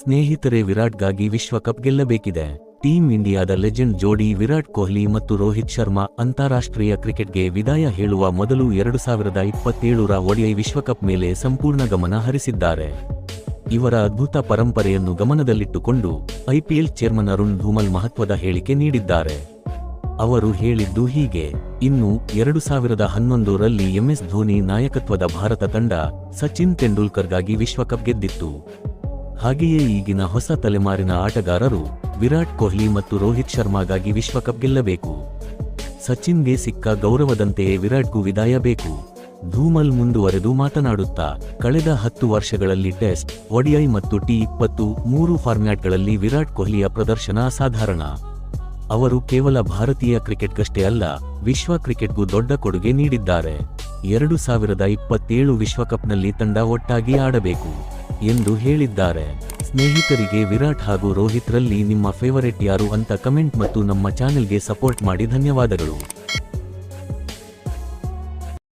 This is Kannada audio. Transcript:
ಸ್ನೇಹಿತರೆ, ವಿರಾಟ್ಗಾಗಿ ವಿಶ್ವಕಪ್ ಗೆಲ್ಲಬೇಕಿದೆ. ಟೀಂ ಇಂಡಿಯಾದ ಲೆಜೆಂಡ್ ಜೋಡಿ ವಿರಾಟ್ ಕೊಹ್ಲಿ ಮತ್ತು ರೋಹಿತ್ ಶರ್ಮಾ ಅಂತಾರಾಷ್ಟ್ರೀಯ ಕ್ರಿಕೆಟ್ಗೆ ವಿದಾಯ ಹೇಳುವ ಮೊದಲು ಎರಡು ಸಾವಿರದ ಇಪ್ಪತ್ತೇಳರ ಒಡಿಐ ವಿಶ್ವಕಪ್ ಮೇಲೆ ಸಂಪೂರ್ಣ ಗಮನ ಹರಿಸಿದ್ದಾರೆ. ಇವರ ಅದ್ಭುತ ಪರಂಪರೆಯನ್ನು ಗಮನದಲ್ಲಿಟ್ಟುಕೊಂಡು ಐಪಿಎಲ್ ಚೇರ್ಮನ್ ಅರುಣ್ ಧೂಮಲ್ ಮಹತ್ವದ ಹೇಳಿಕೆ ನೀಡಿದ್ದಾರೆ. ಅವರು ಹೇಳಿದ್ದು ಹೀಗೆ, ಇನ್ನು ಎರಡು ಸಾವಿರದ ಹನ್ನೊಂದರಲ್ಲಿ ಎಂಎಸ್ ಧೋನಿ ನಾಯಕತ್ವದ ಭಾರತ ತಂಡ ಸಚಿನ್ ತೆಂಡೂಲ್ಕರ್ಗಾಗಿ ವಿಶ್ವಕಪ್ ಗೆದ್ದಿತ್ತು. ಹಾಗೆಯೇ ಈಗಿನ ಹೊಸ ತಲೆಮಾರಿನ ಆಟಗಾರರು ವಿರಾಟ್ ಕೊಹ್ಲಿ ಮತ್ತು ರೋಹಿತ್ ಶರ್ಮಾಗಾಗಿ ವಿಶ್ವಕಪ್ ಗೆಲ್ಲಬೇಕು. ಸಚಿನ್ಗೆ ಸಿಕ್ಕ ಗೌರವದಂತೆಯೇ ವಿರಾಟ್ಗೂ ವಿದಾಯ ಬೇಕು. ಧೂಮಲ್ ಮುಂದುವರೆದು ಮಾತನಾಡುತ್ತಾ, ಕಳೆದ ಹತ್ತು ವರ್ಷಗಳಲ್ಲಿ ಟೆಸ್ಟ್, ಒಡಿಐ ಮತ್ತು ಟಿ ಇಪ್ಪತ್ತು ಮೂರು ಫಾರ್ಮ್ಯಾಟ್ಗಳಲ್ಲಿ ವಿರಾಟ್ ಕೊಹ್ಲಿಯ ಪ್ರದರ್ಶನ ಅಸಾಧಾರಣ ಅವರು ಕೇವಲ ಭಾರತೀಯ ಕ್ರಿಕೆಟ್ಗಷ್ಟೇ ಅಲ್ಲ, ವಿಶ್ವ ಕ್ರಿಕೆಟ್ಗೂ ದೊಡ್ಡ ಕೊಡುಗೆ ನೀಡಿದ್ದಾರೆ. ಎರಡು ಸಾವಿರದ ಇಪ್ಪತ್ತೇಳು ವಿಶ್ವಕಪ್ನಲ್ಲಿ ತಂಡ ಒಟ್ಟಾಗಿ ಆಡಬೇಕು. ಎಂದು ಹೇಳಿದ್ದಾರೆ. ಸ್ನೇಹಿತರಿಗೆ ವಿರಾಟ್ ಹಾಗೂ ರೋಹಿತ್ರಲ್ಲಿ ನಿಮ್ಮ ಫೇವರೇಟ್ ಯಾರು ಅಂತ ಕಮೆಂಟ್ ಮತ್ತು ನಮ್ಮ ಚಾನೆಲ್ಗೆ ಸಪೋರ್ಟ್ ಮಾಡಿ ಧನ್ಯವಾದಗಳು.